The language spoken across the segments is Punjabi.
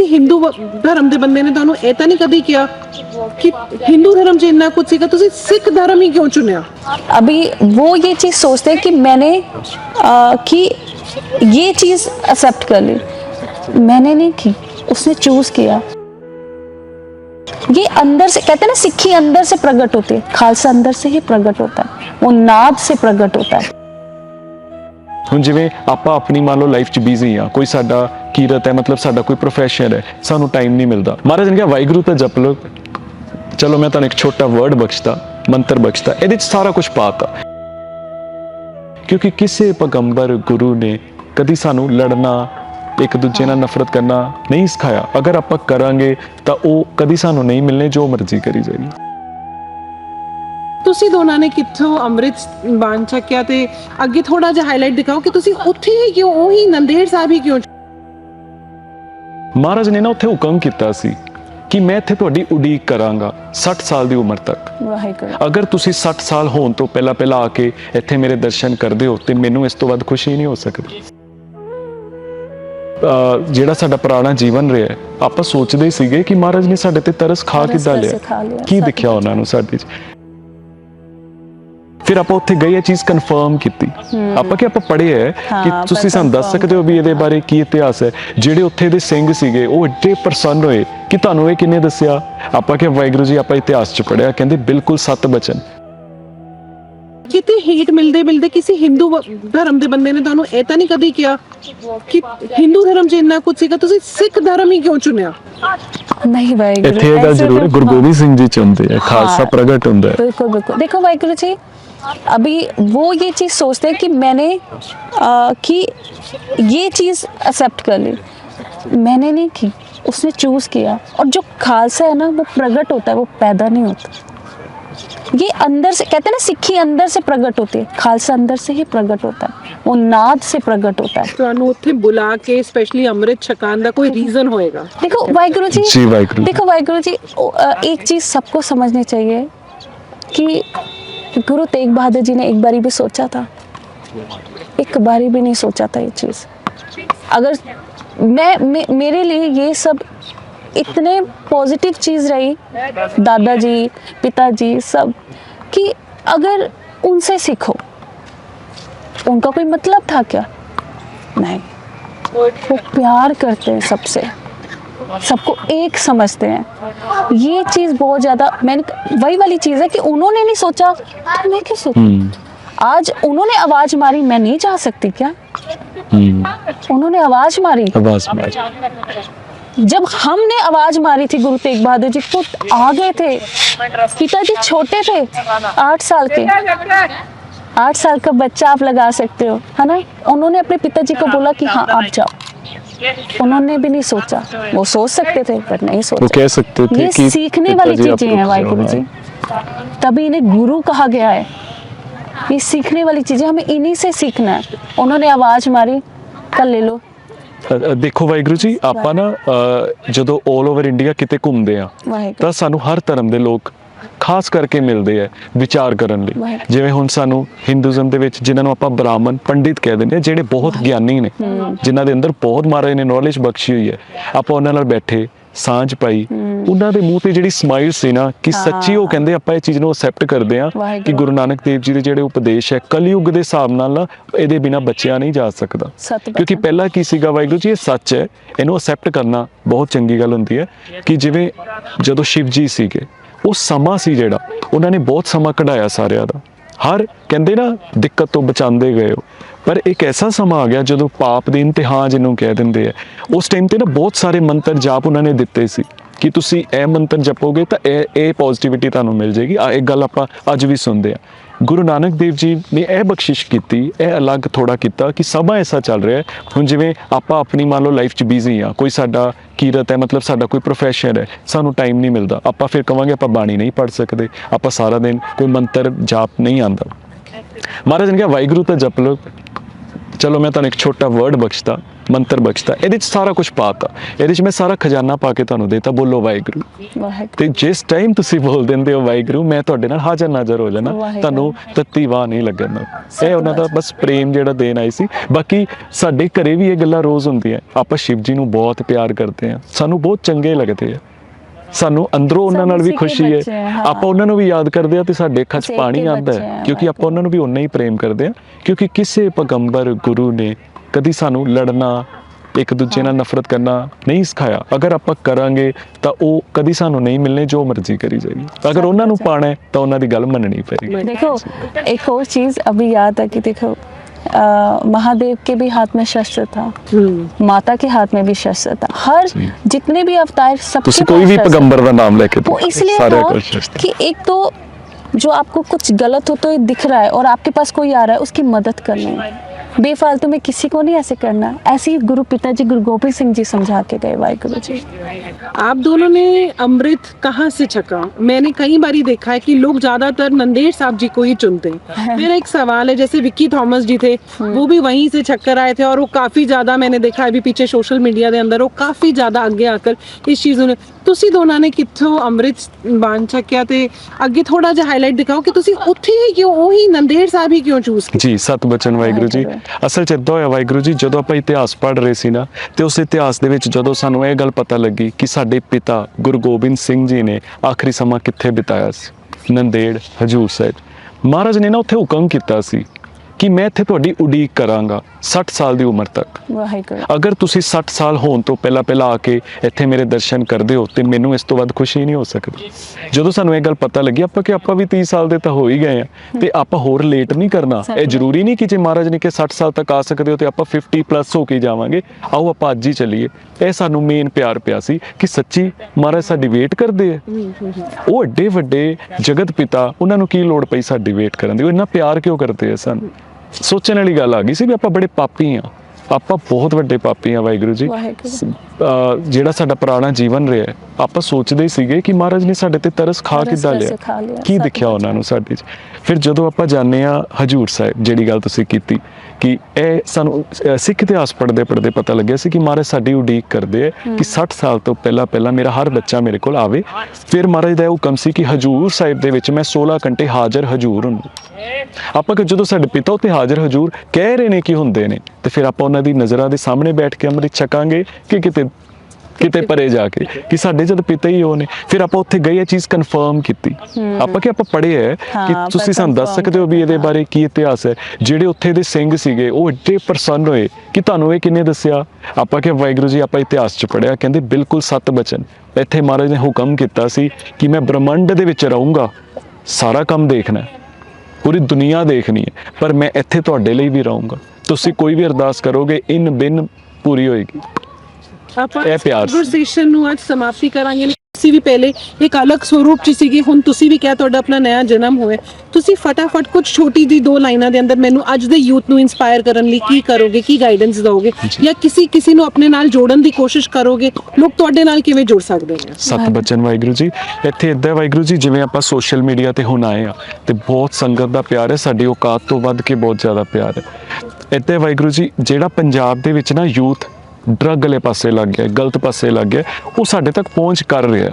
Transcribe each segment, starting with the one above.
ਕਿਸੇ ਹਿੰਦੂ ਵ- ਧਰਮ ਦੇ ਬੰਦੇ ਨੇ ਤੁਹਾਨੂੰ ਇਹ ਤਾਂ ਨਹੀਂ ਕਦੀ ਕਿਹਾ ਕਿ ਹਿੰਦੂ ਧਰਮ 'ਚ ਇੰਨਾ ਕੁਝ ਸੀਗਾ ਤੁਸੀਂ ਸਿੱਖ ਧਰਮ ਹੀ ਕਿਉਂ ਚੁਣਿਆ अभी वो ये चीज़ सोचते हैं कि मैंने आ, कि ये चीज़ एक्सेप्ट कर ली मैंने नहीं की उसने चूज किया ये अंदर से कहते हैं ना सिक्खी अंदर से प्रकट होती है खालसा अंदर से ही प्रकट होता है वो नाद से प्रकट होता है ਹੁਣ ਜਿਵੇਂ ਆਪਾਂ ਆਪਣੀ ਮੰਨ ਲਓ ਲਾਈਫ 'ਚ ਬਿਜ਼ੀ ਆ ਕੋਈ ਸਾਡਾ ਕੀਰਤ ਹੈ, ਮਤਲਬ ਸਾਡਾ ਕੋਈ ਪ੍ਰੋਫੈਸ਼ਨ ਹੈ, ਸਾਨੂੰ ਟਾਈਮ ਨਹੀਂ ਮਿਲਦਾ। ਮਹਾਰਾਜ ਨੇ ਕਿਹਾ, ਵਾਹਿਗੁਰੂ ਤਾਂ ਜਪ ਲਓ। ਚਲੋ ਮੈਂ ਤੁਹਾਨੂੰ ਇੱਕ ਛੋਟਾ ਵਰਡ ਬਖਸ਼ਦਾ, ਮੰਤਰ ਬਖਸ਼ਦਾ, ਇਹਦੇ 'ਚ ਸਾਰਾ ਕੁਝ ਪਾਤਾ ਕਿਉਂਕਿ ਕਿਸੇ ਪੈਗੰਬਰ ਗੁਰੂ ਨੇ ਕਦੀ ਸਾਨੂੰ ਲੜਨਾ, ਇੱਕ ਦੂਜੇ ਨਾਲ ਨਫ਼ਰਤ ਕਰਨਾ ਨਹੀਂ ਸਿਖਾਇਆ। ਅਗਰ ਆਪਾਂ ਕਰਾਂਗੇ ਤਾਂ ਉਹ ਕਦੀ ਸਾਨੂੰ ਨਹੀਂ ਮਿਲਨੇ ਜੋ ਮਰਜ਼ੀ ਕਰੀ ਜਾਏਗੀ ਤੁਸੀਂ ਦੋਨਾਂ ਨੇ ਕਿੱਥੋਂ ਅੰਮ੍ਰਿਤ ਬਾਣ ਚੱਕਿਆ ਤੇ ਅੱਗੇ ਥੋੜਾ ਜਿਹਾ ਹਾਈਲਾਈਟ ਦਿਖਾਓ ਕਿ ਤੁਸੀਂ ਉੱਥੇ ਹੀ ਕਿਉਂ ਉਹੀ ਨੰਦੇੜ ਸਾਹਿਬ ਹੀ ਕਿਉਂ ਮਹਾਰਾਜ ਨੇ ਨਾ ਉੱਥੇ ਹੁਕਮ ਕੀਤਾ ਸੀ ਕਿ ਮੈਂ ਇੱਥੇ ਤੁਹਾਡੀ ਉਡੀਕ ਕਰਾਂਗਾ 60 ਸਾਲ ਦੀ ਉਮਰ ਤੱਕ। ਅਗਰ ਤੁਸੀਂ 60 ਸਾਲ ਹੋਣ ਤੋਂ ਪਹਿਲਾਂ ਪਹਿਲਾਂ ਆ ਕੇ ਇੱਥੇ ਮੇਰੇ ਦਰਸ਼ਨ ਕਰਦੇ ਹੋ ਤੇ ਮੈਨੂੰ ਇਸ ਤੋਂ ਵੱਧ ਖੁਸ਼ੀ ਨਹੀਂ ਹੋ ਸਕਦੀ। ਜਿਹੜਾ ਸਾਡਾ ਪੁਰਾਣਾ ਜੀਵਨ ਰਿਹਾ ਆਪਾਂ ਸੋਚਦੇ ਸੀਗੇ ਕਿ ਮਹਾਰਾਜ ਨੇ ਸਾਡੇ ਤੇ ਤਰਸ ਖਾ ਕੇ ਲਿਆ? ਕੀ ਦਿਖਿਆ ਉਹਨਾਂ ਨੂੰ ਸਾਡੇ 'ਚ? ਫਿਰ ਆਪਾਂ ਉੱਥੇ ਗਏ ਇਹ ਚੀਜ਼ ਕਨਫਰਮ ਕੀਤੀ। ਆਪਾਂ ਕਿ ਆਪਾਂ ਪੜ੍ਹੇ ਹੈ ਕਿ ਤੁਸੀਂ ਸਾਨੂੰ ਦੱਸ ਸਕਦੇ ਹੋ ਵੀ ਇਹਦੇ ਬਾਰੇ ਕੀ ਇਤਿਹਾਸ ਹੈ। ਜਿਹੜੇ ਉੱਥੇ ਦੇ ਸਿੰਘ ਸੀਗੇ ਉਹ ਇੱਡੇ ਪ੍ਰਸੰਨ ਹੋਏ ਕਿ ਤੁਹਾਨੂੰ ਇਹ ਕਿੰਨੇ ਦੱਸਿਆ? ਆਪਾਂ ਕਿ ਵਾਹਿਗੁਰੂ ਜੀ ਆਪਾਂ ਇਤਿਹਾਸ ਚ ਪੜਿਆ ਕਹਿੰਦੇ ਬਿਲਕੁਲ ਸੱਤ ਬਚਨ। ਕਿਤੇ ਹੇਟ ਮਿਲਦੇ ਮਿਲਦੇ ਕਿਸੇ ਹਿੰਦੂ ਧਰਮ ਦੇ ਬੰਦੇ ਨੇ ਤੁਹਾਨੂੰ ਇਹ ਤਾਂ ਨਹੀਂ ਕਦੀ ਕਿਹਾ ਕਿ ਹਿੰਦੂ ਧਰਮ 'ਚ ਇੰਨਾ ਕੁਝ ਸੀਗਾ ਤੁਸੀਂ ਸਿੱਖ ਧਰਮ ਹੀ ਕਿਉਂ ਚੁਣਿਆ? ਨਹੀਂ ਵਾਹਿਗੁਰੂ ਇੱਥੇ ਇਹ ਗੱਲ ਜ਼ਰੂਰ ਹੈ ਗੁਰੂ ਗੋਬਿੰਦ ਸਿੰਘ ਜੀ ਚੁਣਦੇ ਆ ਖਾਲਸਾ ਪ੍ਰਗਟ ਹੁੰਦਾ ਬਿਲਕੁਲ ਬਿਲਕੁਲ। ਦੇਖੋ ਵਾਹਿਗੁਰੂ ਜੀ अभी वो ये चीज़ सोचते हैं कि मैंने आ, कि ये चीज़ एक्सेप्ट कर ली मैंने नहीं की उसने चूज किया और जो खालसा है ना वो प्रकट होता है वो पैदा नहीं होता ये अंदर से कहते हैं ना सिक्खी अंदर से प्रकट होती है खालसा अंदर से ही प्रकट होता है वो नाद से प्रकट होता है ਤੁਹਾਨੂੰ ਉੱਥੇ ਬੁਲਾ ਕੇ ਸਪੈਸ਼ਲੀ ਅੰਮ੍ਰਿਤ ਛਕਾਉਣ ਦਾ ਕੋਈ ਰੀਜ਼ਨ ਹੋਏਗਾ देखो वाहिगुरु जी जी, वाहिगुरु। देखो वाहिगुरु जी ओ, अ, एक चीज सबको समझनी चाहिए कि गुरु तेग बहादुर जी ने एक बारी भी सोचा था। एक बारी भी नहीं सोचा था ये चीज़। अगर मैं मे, मेरे लिए ये सब इतने पॉजिटिव चीज़ रही दादाजी पिताजी सब कि अगर उनसे सीखो उनका कोई मतलब था क्या? नहीं। वो प्यार करते हैं सबसे। सबको एक समझते हैं। ये चीज़ बहुत ज़्यादा मैंने वही वाली चीज़ है कि उन्होंने नहीं सोचा। तो मैं क्यों सोचूं? हम्म। आज उन्होंने आवाज़ मारी मैं नहीं जा सकती क्या? हम्म। उन्होंने आवाज़ मारी। आवाज़ मारी। जब हमने आवाज़ मारी थी गुरु तेग बहादुर जी तो आ गए थे। पिताजी छोटे थे आठ साल के। आठ साल का बच्चा आप लगा सकते हो है ना? उन्होंने अपने पिताजी को बोला कि हाँ आप जाओ। उन्होंने भी नहीं सोचा वो सोच सकते थे पर नहीं वो सोचा कह सकते थे ये कि सीखने वाली पिताजी चीजें हैं आपको वाहिगुरु जी तभी इन्हें गुरु कहा गया है ये सीखने वाली चीजें हमें इन्हीं से सीखना है उन्होंने आवाज मारी कल ले लो ਅ- ਅ, ਦੇਖੋ ਵਾਹਿਗੁਰੂ ਜੀ ਆਪਾਂ ਨਾ ਅ, ਜਦੋਂ 올 ਓਵਰ ਇੰਡੀਆ ਕਿਤੇ ਘੁੰਮਦੇ ਆ ਵਾਹਿਗੁਰੂ ਤਾਂ ਸਾਨੂੰ ਹਰ ਧਰਮ ਦੇ ਲੋਕ ਖਾਸ ਕਰਕੇ ਮਿਲਦੇ ਆ ਵਿਚਾਰ ਕਰਨ ਲਈ। ਜਿਵੇਂ ਹੁਣ ਸਾਨੂੰ ਹਿੰਦੂਜ਼ਮ ਦੇ ਵਿੱਚ ਜਿਨ੍ਹਾਂ ਨੂੰ ਆਪਾਂ ਬ੍ਰਾਹਮਣ ਪੰਡਿਤ ਕਹਿ ਦਿੰਦੇ ਆ ਜਿਹੜੇ ਬਹੁਤ ਗਿਆਨੀ ਨੇ ਜਿਨ੍ਹਾਂ ਦੇ ਅੰਦਰ ਬਹੁਤ ਮਹਾਰਾਜ ਨੇ ਨੌਲੇਜ ਬਖਸ਼ੀ ਹੋਈ ਹੈ। ਆਪਾਂ ਉਹਨਾਂ ਨਾਲ ਬੈਠੇ ਸਾਂਝ ਪਾਈ। ਉਹਨਾਂ ਦੇ ਮੂੰਹ ਤੇ ਜਿਹੜੀ ਸਮਾਈਲ ਸੀ ਨਾ ਕਿ ਸੱਚੀ ਉਹ ਕਹਿੰਦੇ ਆਪਾਂ ਇਹ ਚੀਜ਼ ਨੂੰ ਅਸੈਪਟ ਕਰਦੇ ਆ। ਕਿ ਗੁਰੂ ਨਾਨਕ ਦੇਵ ਜੀ ਦੇ ਜਿਹੜੇ ਉਪਦੇਸ਼ ਹੈ ਕਲਯੁੱਗ ਦੇ ਹਿਸਾਬ ਨਾਲ ਇਹਦੇ ਬਿਨਾ ਬੱਚਿਆ ਨਹੀਂ ਜਾ ਸਕਦਾ। ਕਿਉਂਕਿ। ਪਹਿਲਾਂ ਕੀ ਸੀਗਾ ਵਾਹਿਗੁਰੂ ਜੀ ਇਹ ਸੱਚ ਹੈ ਇਹਨੂੰ ਅਸੈਪਟ ਕਰਨਾ ਬਹੁਤ ਚੰਗੀ ਗੱਲ ਹੁੰਦੀ ਹੈ ਕਿ ਜਿਵੇਂ ਜਦੋਂ ਸ਼ਿਵ ਜੀ ਸੀਗੇ ਉਹ ਸਮਾਂ ਸੀ ਜਿਹੜਾ, ਉਹਨਾਂ ਨੇ ਬਹੁਤ ਸਮਾਂ ਕਢਾਇਆ ਸਾਰਿਆਂ ਦਾ। ਹਰ ਕਹਿੰਦੇ ਨਾ, ਦਿੱਕਤ ਤੋਂ ਬਚਾਉਂਦੇ ਗਏ ਹੋ ਪਰ ਇੱਕ ਐਸਾ ਸਮਾਂ ਆ ਗਿਆ ਜਦੋਂ ਪਾਪ ਦੇ ਇੰਤਹਾ ਜਿਹਨੂੰ ਕਹਿ ਦਿੰਦੇ ਆ। ਉਸ ਟਾਈਮ ਤੇ ਨਾ ਬਹੁਤ ਸਾਰੇ ਮੰਤਰ ਜਾਪ ਉਹਨਾਂ ਨੇ ਦਿੱਤੇ ਸੀ ਕਿ ਤੁਸੀਂ ਇਹ ਮੰਤਰ ਜਪੋਗੇ ਤਾਂ ਇਹ ਇਹ ਪੋਜ਼ਿਟਿਵਿਟੀ ਤੁਹਾਨੂੰ ਮਿਲ ਜਾਏਗੀ। ਆ ਇੱਕ ਗੱਲ ਆਪਾਂ ਅੱਜ ਵੀ ਸੁਣਦੇ ਆ। ਗੁਰੂ ਨਾਨਕ ਦੇਵ ਜੀ ਨੇ ਇਹ ਬਖਸ਼ਿਸ਼ ਕੀਤੀ, ਇਹ ਅਲੱਗ ਥੋੜਾ ਕੀਤਾ ਕਿ ਸਮਾਂ ਐਸਾ ਚੱਲ ਰਿਹਾ ਹੁਣ ਜਿਵੇਂ ਆਪਾਂ ਆਪਣੀ ਮੰਨ ਲਓ ਲਾਈਫ 'ਚ ਬਿਜ਼ੀ ਆ, ਕੋਈ ਸਾਡਾ ਕੀਰਤ ਹੈ, ਮਤਲਬ ਸਾਡਾ ਕੋਈ ਪ੍ਰੋਫੈਸ਼ਨ ਹੈ, ਸਾਨੂੰ ਟਾਈਮ ਨਹੀਂ ਮਿਲਦਾ। ਆਪਾਂ ਫਿਰ ਕਵਾਂਗੇ, ਆਪਾਂ ਬਾਣੀ ਨਹੀਂ ਪੜ ਸਕਦੇ, ਆਪਾਂ ਸਾਰਾ ਦਿਨ ਕੋਈ ਮੰਤਰ ਜਾਪ ਨਹੀਂ ਆਂਦਾ ਮਹਾਰਾਜ ਨੇ ਕਿਹਾ, ਵਾਹਿਗੁਰੂ ਤਾਂ ਜਪ ਲਓ। ਚਲੋ, ਮੈਂ ਤੁਹਾਨੂੰ ਇੱਕ ਛੋਟਾ ਵਰਡ ਬਖਸ਼ਦਾ। ਮੰਤਰ ਬਖਸ਼ਤਾ। ਇਹਦੇ ਚ ਸਾਰਾ ਕੁਝ ਪਾਤਾ ਇਹਦੇ ਚ ਮੈਂ ਸਾਰਾ ਖਜ਼ਾਨਾ ਪਾ ਕੇ ਤੁਹਾਨੂੰ ਦੇਤਾ। ਬੋਲੋ ਵਾਹਿਗੁਰੂ। ਵਾਹਿਗੁਰੂ। ਤੇ ਜਿਸ ਟਾਈਮ ਤੁਸੀਂ ਬੋਲ ਦਿੰਦੇ ਹੋ ਵਾਹਿਗੁਰੂ ਮੈਂ ਤੁਹਾਡੇ ਨਾਲ ਹਾਜ਼ਰ ਨਾਜ਼ਰ ਹੋ ਜਾਣਾ। ਤੁਹਾਨੂੰ ਤੱਤੀ ਵਾਹ ਨਹੀਂ ਲੱਗਣਾ ਇਹ ਉਹਨਾਂ ਦਾ ਬਸ ਪ੍ਰੇਮ ਜਿਹੜਾ ਦੇਣ ਆਈ ਸੀ। ਬਾਕੀ ਸਾਡੇ ਘਰੇ ਵੀ ਇਹ ਗੱਲਾਂ ਰੋਜ਼ ਹੁੰਦੀਆਂ। ਆਪਾਂ ਸ਼ਿਵ ਜੀ ਨੂੰ ਬਹੁਤ ਪਿਆਰ ਕਰਦੇ ਆ ਸਾਨੂੰ ਬਹੁਤ ਚੰਗੇ ਲੱਗਦੇ ਆ। ਸਾਨੂੰ ਅੰਦਰੋਂ ਉਹਨਾਂ ਨਾਲ ਵੀ ਖੁਸ਼ੀ ਹੈ। ਹੈ, ਹਾਂ। ਆਪਾਂ ਉਹਨਾਂ ਨੂੰ ਵੀ ਯਾਦ ਕਰਦੇ ਆ ਤੇ ਸਾਡੇ ਅੱਖਾਂ 'ਚ ਪਾਣੀ ਆਉਂਦਾ ਹੈ। ਹੈ, ਕਿਉਂਕਿ ਆਪਾਂ ਉਹਨਾਂ ਨੂੰ ਵੀ ਉਨਾ ਹੀ ਪ੍ਰੇਮ ਕਰਦੇ ਆ ਕਿਉਂਕਿ ਕਿਸੇ ਪੈਗੰਬਰ ਗੁਰੂ ਨੇ ਕਦੀ ਸਾਨੂੰ ਲੜਨਾ ਇੱਕ ਦੂਜੇ ਨਾਲ ਨਫ਼ਰਤ ਕਰਨਾ ਨਹੀਂ ਸਿਖਾਇਆ ਅਗਰ ਆਪਾਂ ਕਰਾਂਗੇ ਤਾਂ ਉਹ ਕਦੀ ਸਾਨੂੰ ਨਹੀਂ ਮਿਲਨੇ ਜੋ ਮਰਜ਼ੀ ਕਰੀ ਜਾਈਏ ਅਗਰ ਉਹਨਾਂ ਨੂੰ ਪਾਣਾ ਹੈ ਤਾਂ ਉਹਨਾਂ ਦੀ ਗੱਲ ਮੰਨਣੀ ਪਏਗੀ देखो एक और चीज अभी याद है कि देखो अ, महादेव के भी हाथ में शस्त्र था हम्म माता के हाथ में भी शस्त्र था हर जी। जितने भी अवतार सबके ਤੁਸੀਂ पास ਕੋਈ ਵੀ शस्त्र ਪੈਗੰਬਰ ਦਾ ਨਾਮ ਲੈ ਕੇ वो ਦੇਖੋ, इसलिए सारे था को शस्त्र। कि एक तो जो आपको कुछ गलत हो तो दिख रहा है और आपके पास कोई आ रहा है उसकी मदद करनी है बेफालतू में किसी को नहीं ऐसे करना ऐसे ही गुरु पिताजी गुरु गोबिंद सिंह जी समझा के गए वाहिगुरु जी आप दोनों ने अमृत कहाँ से छका मैंने कई बार देखा है कि लोग ज्यादातर नंदेड़ साहब जी को ही चुनते हैं मेरा एक सवाल है जैसे विक्की थॉमस जी थे वो भी वहीं से छक्कर आए थे और वो काफी ज्यादा मैंने देखा है अभी पीछे सोशल मीडिया के अंदर वो काफी ज्यादा आगे आकर इस चीज ने ਤੁਸੀਂ ਦੋਨਾਂ ਨੇ ਕਿੱਥੋਂ ਅੰਮ੍ਰਿਤ ਬਾਣ ਛਕਿਆ ਤੇ ਅੱਗੇ ਥੋੜਾ ਜਿਹਾ ਹਾਈਲਾਈਟ ਦਿਖਾਓ ਕਿ ਤੁਸੀਂ ਉੱਥੇ ਹੀ ਕਿਉਂ ਉਹੀ ਨੰਦੇੜ ਸਾਹਿਬ ਹੀ ਕਿਉਂ ਚੂਜ਼ ਕੀਤਾ ਜੀ ਸਤ ਬਚਨ ਵਾਹਿਗੁਰੂ ਜੀ ਵਾਹਿਗੁਰੂ। ਅਸਲ ਚ ਇਦਾਂ ਹੋਇਆ ਵਾਹਿਗੁਰੂ ਜੀ, ਜਦੋਂ ਆਪਾਂ ਇਤਿਹਾਸ ਪੜ੍ਹ ਰਹੇ ਸੀ ਨਾ, ਤੇ ਉਸ ਇਤਿਹਾਸ ਦੇ ਵਿੱਚ ਜਦੋਂ ਸਾਨੂੰ ਇਹ ਗੱਲ ਪਤਾ ਲੱਗੀ ਕਿ ਸਾਡੇ ਪਿਤਾ ਗੁਰੂ ਗੋਬਿੰਦ ਸਿੰਘ ਜੀ ਨੇ ਆਖਰੀ ਸਮਾਂ ਕਿੱਥੇ ਬਿਤਾਇਆ ਸੀ? ਨੰਦੇੜ, ਹਜੂਰ ਸਾਹਿਬ। ਮਹਾਰਾਜ ਨੇ ਨਾ ਉੱਥੇ ਹੁਕਮ ਕੀਤਾ ਸੀ ਕਿ ਮੈਂ ਇੱਥੇ ਤੁਹਾਡੀ ਉਡੀਕ ਕਰਾਂਗਾ 60 ਸਾਲ ਦੀ ਉਮਰ ਤੱਕ। ਵਾਹਿਗੁਰੂ। ਅਗਰ ਤੁਸੀਂ 60 ਸਾਲ ਹੋਣ ਤੋਂ ਪਹਿਲਾਂ ਪਹਿਲਾਂ ਆ ਕੇ ਇੱਥੇ ਮੇਰੇ ਦਰਸ਼ਨ ਕਰਦੇ ਹੋ ਤੇ ਮੈਨੂੰ ਇਸ ਤੋਂ ਵੱਧ ਖੁਸ਼ੀ ਨਹੀਂ ਹੋ ਸਕਦੀ। ਜਦੋਂ ਸਾਨੂੰ ਇਹ ਗੱਲ ਪਤਾ ਲੱਗੀ ਆਪਾਂ ਕਿ ਆਪਾਂ ਵੀ 30 ਸਾਲ ਦੇ ਤਾਂ ਹੋ ਹੀ ਗਏ ਆ ਤੇ ਆਪਾਂ ਹੋਰ ਲੇਟ ਨਹੀਂ ਕਰਨਾ। ਇਹ ਜ਼ਰੂਰੀ ਨਹੀਂ ਕਿ ਜੇ ਮਹਾਰਾਜ ਨੇ ਕਿ 60 ਸਾਲ ਤੱਕ ਆ ਸਕਦੇ ਹੋ ਤੇ ਆਪਾਂ 50 ਪਲੱਸ ਹੋ ਕੇ ਜਾਵਾਂਗੇ ਆਓ ਆਪਾਂ ਅੱਜ ਹੀ ਚੱਲੀਏ। ਇਹ ਸਾਨੂੰ ਮੇਨ ਪਿਆਰ ਪਿਆ ਸੀ ਕਿ ਸੱਚੀ ਮਹਾਰਾਜ ਸਾਡੀ ਵੇਟ ਕਰਦੇ ਆ। ਉਹ ਏਡੇ ਵੱਡੇ ਜਗਤ ਪਿਤਾ ਉਹਨਾਂ ਨੂੰ ਕੀ ਲੋੜ ਪਈ ਸਾਡੀ ਵੇਟ ਕਰਨ ਦੀ? ਉਹ ਇੰਨਾ ਪਿਆਰ ਕਿਉਂ ਕਰਦੇ ਆ ਸਾਨੂੰ? ਸੋਚਣ ਵਾਲੀ ਗੱਲ ਆ ਗਈ ਸੀ ਵੀ ਆਪਾਂ ਬੜੇ ਪਾਪੀ ਆ। ਆਪਾਂ ਬਹੁਤ ਵੱਡੇ ਪਾਪੀ ਆ ਵਾਹਿਗੁਰੂ ਜੀ। ਜਿਹੜਾ ਸਾਡਾ ਪੁਰਾਣਾ ਜੀਵਨ ਰਿਹਾ ਆਪਾਂ ਸੋਚਦੇ ਸੀਗੇ ਕਿ ਮਹਾਰਾਜ ਨੇ ਸਾਡੇ ਤੇ ਤਰਸ ਖਾ ਕਿੱਦਾਂ ਲਿਆ। ਕੀ ਦਿਖਿਆ। ਉਹਨਾਂ ਨੂੰ ਸਾਡੇ 'ਚ? ਫਿਰ ਜਦੋਂ ਆਪਾਂ ਜਾਣਦੇ ਆ ਹਜੂਰ ਸਾਹਿਬ ਜਿਹੜੀ ਗੱਲ ਤੁਸੀਂ ਕੀਤੀ ਕਿ ਇਹ ਸਾਨੂੰ ਸਿੱਖ ਇਤਿਹਾਸ ਪੜ੍ਹਦੇ ਪੜ੍ਹਦੇ ਪਤਾ ਲੱਗਿਆ ਸੀ ਕਿ ਮਹਾਰਾਜ ਸਾਡੀ ਉਡੀਕ ਕਰਦੇ ਕਿ 60 ਸਾਲ ਤੋਂ ਪਹਿਲਾਂ ਪਹਿਲਾਂ ਮੇਰਾ ਹਰ ਬੱਚਾ ਮੇਰੇ ਕੋਲ ਆਵੇ। ਫਿਰ ਮਹਾਰਾਜ ਦਾ ਹੁਕਮ ਸੀ ਕਿ ਹਜੂਰ ਸਾਹਿਬ ਦੇ ਵਿੱਚ ਮੈਂ 16 ਘੰਟੇ ਹਾਜ਼ਰ ਹਜੂਰ ਹਾਂ ਆਪਾਂ ਕਿ ਜਦੋਂ ਸਾਡੇ ਪਿਤਾ ਉੱਤੇ ਹਾਜ਼ਰ ਹਜੂਰ ਕਹਿ ਰਹੇ ਨੇ ਕਿ ਹੁੰਦੇ ਨੇ ਤੇ ਫਿਰ ਆਪਾਂ ਉਹਨਾਂ ਦੀ ਨਜ਼ਰਾਂ ਦੇ ਸਾਹਮਣੇ ਬੈਠ ਕੇ ਅੰਮ੍ਰਿਤ ਛਕਾਂਗੇ ਕਿ ਕਿਤੇ ਕਿਤੇ ਪਰੇ ਜਾ ਕੇ ਕਿ ਸਾਡੇ ਜਦ ਪਿਤਾ ਹੀ ਉਹ ਨੇ ਫਿਰ ਆਪਾਂ ਉੱਥੇ ਗਏ ਇਹ ਚੀਜ਼ ਕਨਫਰਮ ਕੀਤੀ। ਆਪਾਂ ਕਿ ਆਪਾਂ ਪੜ੍ਹੇ ਹੈ ਕਿ ਤੁਸੀਂ ਸਾਨੂੰ ਦੱਸ ਸਕਦੇ ਹੋ ਵੀ ਇਹਦੇ ਬਾਰੇ ਕੀ ਇਤਿਹਾਸ ਹੈ? ਜਿਹੜੇ ਉੱਥੇ ਦੇ ਸਿੰਘ ਸੀਗੇ ਉਹ ਏਡੇ ਪ੍ਰਸੰਨ ਹੋਏ ਕਿ ਤੁਹਾਨੂੰ ਇਹ ਕਿੰਨੇ ਦੱਸਿਆ? ਆਪਾਂ ਕਿ ਵਾਹਿਗੁਰੂ ਜੀ ਆਪਾਂ ਇਤਿਹਾਸ ਚ ਪੜਿਆ ਕਹਿੰਦੇ ਬਿਲਕੁਲ ਸਤ ਬਚਨ। ਇੱਥੇ ਮਹਾਰਾਜ ਨੇ ਹੁਕਮ ਕੀਤਾ ਸੀ ਕਿ ਮੈਂ ਬ੍ਰਹਮੰਡ ਦੇ ਵਿੱਚ ਰਹੂੰਗਾ ਸਾਰਾ ਕੰਮ ਦੇਖਣਾ ਪੂਰੀ ਦੁਨੀਆ ਦੇਖਣੀ ਹੈ ਪਰ ਮੈਂ ਇੱਥੇ ਤੁਹਾਡੇ ਲਈ ਵੀ ਰਹੂੰਗਾ। ਤੁਸੀਂ ਕੋਈ ਵੀ ਅਰਦਾਸ ਕਰੋਗੇ ਇਨ ਬਿਨ ਪੂਰੀ ਹੋਏਗੀ। ਆਪਾਂ ਇਹ ਪਿਆਰ। ਕਨਵਰਸੇਸ਼ਨ ਨੂੰ ਅੱਜ ਸਮਾਪਤੀ ਕਰਾਂਗੇ। ਤੁਸੀਂ ਵੀ ਪਹਿਲੇ ਇੱਕ ਅਲੱਗ ਸਰੂਪ ਚ ਸੀਗੇ ਹੁਣ ਤੁਸੀਂ ਵੀ ਕਿਹਾ ਤੁਹਾਡਾ ਆਪਣਾ ਨਵਾਂ ਜਨਮ ਹੋਇਆ। ਤੁਸੀਂ ਫਟਾਫਟ ਕੁਝ ਛੋਟੀ ਜੀ ਦੋ ਲਾਈਨਾਂ ਦੇ ਅੰਦਰ ਮੈਨੂੰ ਅੱਜ ਦੇ ਯੂਥ ਨੂੰ ਇਨਸਪਾਇਰ ਕਰਨ ਲਈ ਕੀ ਕਰੋਗੇ ਕੀ ਗਾਈਡੈਂਸ ਦਿਓਗੇ ਜਾਂ ਕਿਸੇ ਕਿਸੇ ਨੂੰ ਆਪਣੇ ਨਾਲ ਜੋੜਨ ਦੀ ਕੋਸ਼ਿਸ਼ ਕਰੋਗੇ? ਲੋਕ ਤੁਹਾਡੇ ਨਾਲ ਕਿਵੇਂ ਜੁੜ ਸਕਦੇ ਨੇ? ਸਤ ਬਚਨ ਵਾਹਿਗੁਰੂ ਜੀ। ਇੱਥੇ ਇਦਾਂ ਵਾਹਿਗੁਰੂ ਜੀ ਜਿਵੇਂ ਆਪਾਂ ਸੋਸ਼ਲ ਮੀਡੀਆ ਤੇ ਹੁਣ ਆਏ ਆ ਤੇ ਬਹੁਤ ਸੰਗਤ ਦਾ ਪਿਆਰ ਹੈ ਸਾਡੀ ਔਕਾਤ ਤੋਂ ਵੱਧ ਕੇ ਬਹੁਤ ਜ਼ਿਆਦਾ ਪਿਆਰ ਹੈ। ਇੱਥੇ ਵਾਹਿਗੁਰੂ ਜੀ, ਜਿਹੜਾ ਪੰਜਾਬ ਦੇ ਵਿੱਚ ਨਾ ਯੂਥ ਡਰੱਗ ਵਾਲੇ ਪਾਸੇ ਲੱਗ ਗਿਆ, ਗਲਤ ਪਾਸੇ ਲੱਗ ਗਿਆ, ਉਹ ਸਾਡੇ ਤੱਕ ਪਹੁੰਚ ਕਰ ਰਿਹਾ।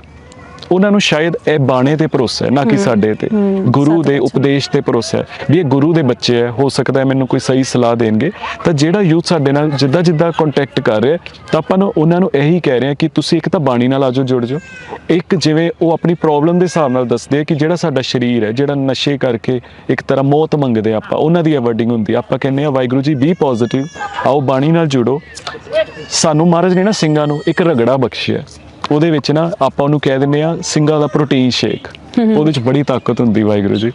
ਉਹਨਾਂ ਨੂੰ ਸ਼ਾਇਦ ਇਹ ਬਾਣੇ ਤੇ ਭਰੋਸਾ ਹੈ ਨਾ ਕਿ ਸਾਡੇ ਤੇ। ਗੁਰੂ ਦੇ ਉਪਦੇਸ਼ ਤੇ ਭਰੋਸਾ ਹੈ। ਵੀ ਇਹ ਗੁਰੂ ਦੇ ਬੱਚੇ ਹੈ ਹੋ ਸਕਦਾ ਹੈ ਮੈਨੂੰ ਕੋਈ ਸਹੀ ਸਲਾਹ ਦੇਣਗੇ। ਤਾਂ ਜਿਹੜਾ ਯੂਥ ਸਾਡੇ ਨਾਲ ਜਿੱਦਾਂ ਜਿੱਦਾਂ ਕੰਟੈਕਟ ਕਰ ਰਿਹਾ ਤਾਂ ਆਪਾਂ ਨੂੰ ਉਹਨਾਂ ਨੂੰ ਇਹੀ ਕਹਿ ਰਹੇ ਹਾਂ ਕਿ ਤੁਸੀਂ ਇੱਕ ਤਾਂ ਬਾਣੀ ਨਾਲ ਆਜੋ ਜੁੜ ਜਾਓ। ਇੱਕ ਜਿਵੇਂ ਉਹ ਆਪਣੀ ਪ੍ਰੋਬਲਮ ਦੇ ਹਿਸਾਬ ਨਾਲ ਦੱਸਦੇ ਆ ਕਿ ਜਿਹੜਾ ਸਾਡਾ ਸਰੀਰ ਹੈ ਜਿਹੜਾ ਨਸ਼ੇ ਕਰਕੇ ਇੱਕ ਤਰ੍ਹਾਂ ਮੌਤ ਮੰਗਦੇ ਆ ਆਪਾਂ ਉਹਨਾਂ ਦੀ ਵਰਡਿੰਗ ਹੁੰਦੀ ਆ। ਆਪਾਂ ਕਹਿੰਦੇ ਆ ਵਾਹਿਗੁਰੂ ਜੀ ਬੀ ਪੋਜ਼ਿਟਿਵ ਆਓ ਬਾਣੀ ਨਾਲ ਜੁੜੋ। ਸਾਨੂੰ ਮਹਾਰਾਜ ਨੇ ਨਾ ਸਿੰਘਾਂ ਨੂੰ ਇੱਕ ਰਗੜਾ ਬਖਸ਼ਿਆ। ਉਹਦੇ ਵਿੱਚ ਨਾ ਆਪਾਂ ਉਹਨੂੰ ਕਹਿ ਦਿੰਦੇ ਆ ਸਿੰਘਾਂ ਦਾ ਪ੍ਰੋਟੀਨ ਸ਼ੇਕ। ਉਹਦੇ ਚ ਬੜੀ ਤਾਕਤ ਹੁੰਦੀ ਵਾਹਿਗੁਰੂ ਜੀ।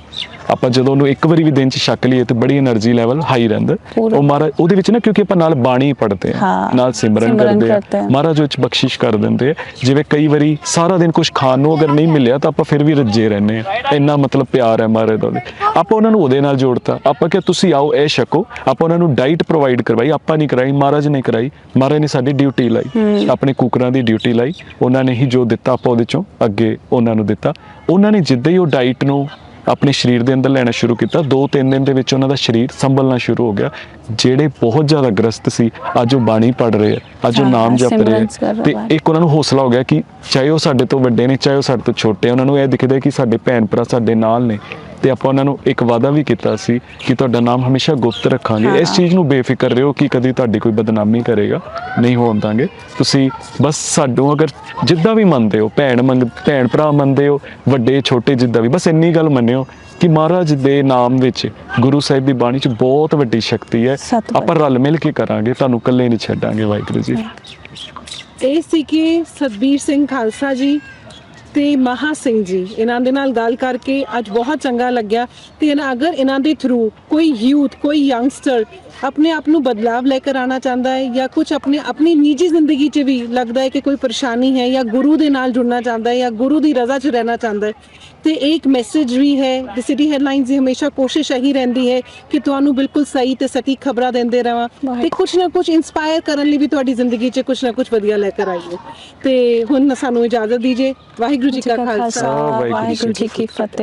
ਆਪਾਂ ਜਦੋਂ ਉਹਨੂੰ ਇੱਕ ਵਾਰੀ ਵੀ ਦਿਨ ਚ ਛੱਕ ਲਈਏ ਤੇ ਬੜੀ એનર્ਜੀ ਲੈਵਲ ਹਾਈ ਰਹਿੰਦਾ। ਉਹ ਮਹਾਰਾਜ ਉਹਦੇ ਵਿੱਚ ਨਾ ਕਿਉਂਕਿ ਆਪਾਂ ਨਾਲ ਬਾਣੀ ਪੜ੍ਹਦੇ ਆ ਨਾਲ ਸਿਮਰਨ ਕਰਦੇ ਆ ਮਹਾਰਾਜ ਵਿੱਚ ਬਖਸ਼ਿਸ਼ ਕਰ ਦਿੰਦੇ ਆ। ਜਿਵੇਂ ਕਈ ਵਾਰੀ ਸਾਰਾ ਦਿਨ ਕੁਝ ਖਾਣ ਨੂੰ ਅਗਰ ਨਹੀਂ ਮਿਲਿਆ ਤਾਂ ਆਪਾਂ ਫਿਰ ਵੀ ਰੱਜੇ ਰਹਿੰਦੇ ਆ ਇੰਨਾ ਮਤਲਬ ਪਿਆਰ ਹੈ ਮਹਾਰਾਜ ਦਾ ਆਪਾਂ ਉਹਨਾਂ ਨੂੰ ਉਹਦੇ ਨਾਲ ਜੋੜਤਾ। ਆਪਾਂ ਕਿ ਤੁਸੀਂ ਆਓ ਇਹ ਛਕੋ। ਆਪਾਂ ਉਹਨਾਂ ਨੂੰ ਡਾਈਟ ਪ੍ਰੋਵਾਈਡ ਕਰਵਾਈ। ਆਪਾਂ ਨਹੀਂ ਕਰਾਈ ਮਹਾਰਾਜ ਨੇ ਕਰਾਈ। ਮਹਾਰਾਜ ਨੇ ਸਾਡੀ ਡਿਊਟੀ ਲਾਈ। ਆਪਣੇ ਕੁਕਰਾਂ ਦੀ ਡਿਊਟੀ ਲਾਈ। ਉਹਨਾਂ ਨੇ ਹੀ ਜੋ ਦਿੱਤਾ ਆਪਾਂ ਉਹਦੇ ਚੋਂ ਅੱਗੇ ਉਹਨਾਂ ਨੂੰ ਦਿੱਤਾ। ਉਹਨਾਂ ਨੇ ਜਿੱਦਾਂ ਹੀ ਉਹ ਡਾਈਟ ਨੂੰ ਆਪਣੇ ਸਰੀਰ ਦੇ ਅੰਦਰ ਲੈਣਾ ਸ਼ੁਰੂ ਕੀਤਾ ਦੋ ਤਿੰਨ ਦਿਨ ਦੇ ਵਿੱਚ ਉਹਨਾਂ ਦਾ ਸਰੀਰ ਸੰਭਲਣਾ ਸ਼ੁਰੂ ਹੋ ਗਿਆ ਜਿਹੜੇ ਬਹੁਤ ਜ਼ਿਆਦਾ ਗ੍ਰਸਤ ਸੀ ਅੱਜ ਉਹ ਬਾਣੀ ਪੜ ਰਹੇ ਆ ਅੱਜ ਉਹ ਨਾਮ ਜਪ ਰਹੇ ਆ ਤੇ। ਇੱਕ ਉਹਨਾਂ ਨੂੰ ਹੌਸਲਾ ਹੋ ਗਿਆ ਕਿ ਚਾਹੇ ਉਹ ਸਾਡੇ ਤੋਂ ਵੱਡੇ ਨੇ ਚਾਹੇ ਉਹ ਸਾਡੇ ਤੋਂ ਛੋਟੇ ਉਹਨਾਂ ਨੂੰ ਇਹ ਦਿਖਦਾ ਕਿ ਸਾਡੇ ਭੈਣ ਭਰਾ ਸਾਡੇ ਨਾਲ ਨੇ ਤੇ ਆਪਾਂ ਉਹਨਾਂ ਨੂੰ ਇੱਕ ਵਾਅਦਾ ਵੀ ਕੀਤਾ ਸੀ ਕਿ ਤੁਹਾਡਾ ਨਾਮ ਹਮੇਸ਼ਾ ਗੁਪਤ ਰੱਖਾਂਗੇ। ਇਸ ਚੀਜ਼ ਨੂੰ ਬੇਫਿਕਰ ਰਹੋ ਕਿ ਕਦੀ ਤੁਹਾਡੀ ਕੋਈ ਬਦਨਾਮੀ ਕਰੇਗਾ ਨਹੀਂ ਹੋਣ ਦਾਂਗੇ। ਤੁਸੀਂ ਬਸ ਸਾਨੂੰ ਅਗਰ ਜਿੱਦਾਂ ਵੀ ਮੰਨਦੇ ਹੋ ਭੈਣ ਮੰਗ ਭੈਣ ਭਰਾ ਮੰਨਦੇ ਹੋ ਵੱਡੇ ਛੋਟੇ ਜਿੱਦਾਂ ਵੀ ਬਸ ਇੰਨੀ ਗੱਲ ਮੰਨਿਓ ਕਿ ਮਹਾਰਾਜ ਦੇ ਨਾਮ ਵਿੱਚ ਗੁਰੂ ਸਾਹਿਬ ਦੀ ਬਾਣੀ 'ਚ ਬਹੁਤ ਵੱਡੀ ਸ਼ਕਤੀ ਹੈ। ਆਪਾਂ ਰਲ ਮਿਲ ਕੇ ਕਰਾਂਗੇ ਤੁਹਾਨੂੰ ਇਕੱਲੇ ਨਹੀਂ ਛੱਡਾਂਗੇ ਵਾਹਿਗੁਰੂ ਜੀ। ਇਹ ਸੀ ਕਿ ਸਤਬੀਰ ਸਿੰਘ ਖਾਲਸਾ ਜੀ ਤੇ ਮਹਾ ਸਿੰਘ ਜੀ, ਇਹਨਾਂ ਦੇ ਨਾਲ ਗੱਲ ਕਰਕੇ ਅੱਜ ਬਹੁਤ ਚੰਗਾ ਲੱਗਿਆ। ਤੇ ਇਹਨਾਂ- ਅਗਰ ਇਹਨਾਂ ਦੇ ਥਰੂ ਕੋਈ ਯੂਥ ਕੋਈ ਯੰਗਸਟਰ ਆਪਣੇ ਆਪ ਨੂੰ ਬਦਲਾਵ ਲੈ ਕੇ ਆਣਾ ਚਾਹੁੰਦਾ ਹੈ ਜਾਂ ਕੁਝ ਆਪਣੇ ਆਪਣੀ ਨਿੱਜੀ ਜ਼ਿੰਦਗੀ 'ਚ ਵੀ ਲੱਗਦਾ ਹੈ ਕਿ ਕੋਈ ਪਰੇਸ਼ਾਨੀ ਹੈ ਜਾਂ ਗੁਰੂ ਦੇ ਨਾਲ ਜੁੜਨਾ ਚਾਹੁੰਦਾ ਹੈ ਜਾਂ ਗੁਰੂ ਦੀ ਰਜ਼ਾ 'ਚ ਰਹਿਣਾ ਚਾਹੁੰਦਾ ਹੈ? ਤੇ ਇੱਕ ਮੈਸੇਜ ਵੀ ਹੈ ਦ ਸਿਟੀ ਹੈਡਲਾਈਨਸ ਦੀ ਹਮੇਸ਼ਾ ਕੋਸ਼ਿਸ਼ ਇਹੀ ਰਹਿੰਦੀ ਹੈ ਕਿ ਤੁਹਾਨੂੰ ਬਿਲਕੁਲ ਸਹੀ ਤੇ ਸਟੀਕ ਖਬਰਾਂ ਦਿੰਦੇ ਰਵਾਂ ਤੇ ਕੁਝ ਨਾ ਕੁਝ ਇਨਸਪਾਇਰ ਕਰਨ ਲਈ ਵੀ ਤੁਹਾਡੀ ਜ਼ਿੰਦਗੀ 'ਚ ਕੁਝ ਨਾ ਕੁਝ ਵਧੀਆ ਲੈ ਕੇ ਆਈਏ। ਤੇ ਹੁਣ ਸਾਨੂੰ ਇਜਾਜ਼ਤ ਦੀਜੇ। ਵਾਹਿਗੁਰੂ ਜੀ ਕਾ ਖਾਲਸਾ ਵਾਹਿਗੁਰੂ ਜੀ ਕੀ ਫਤਿਹ।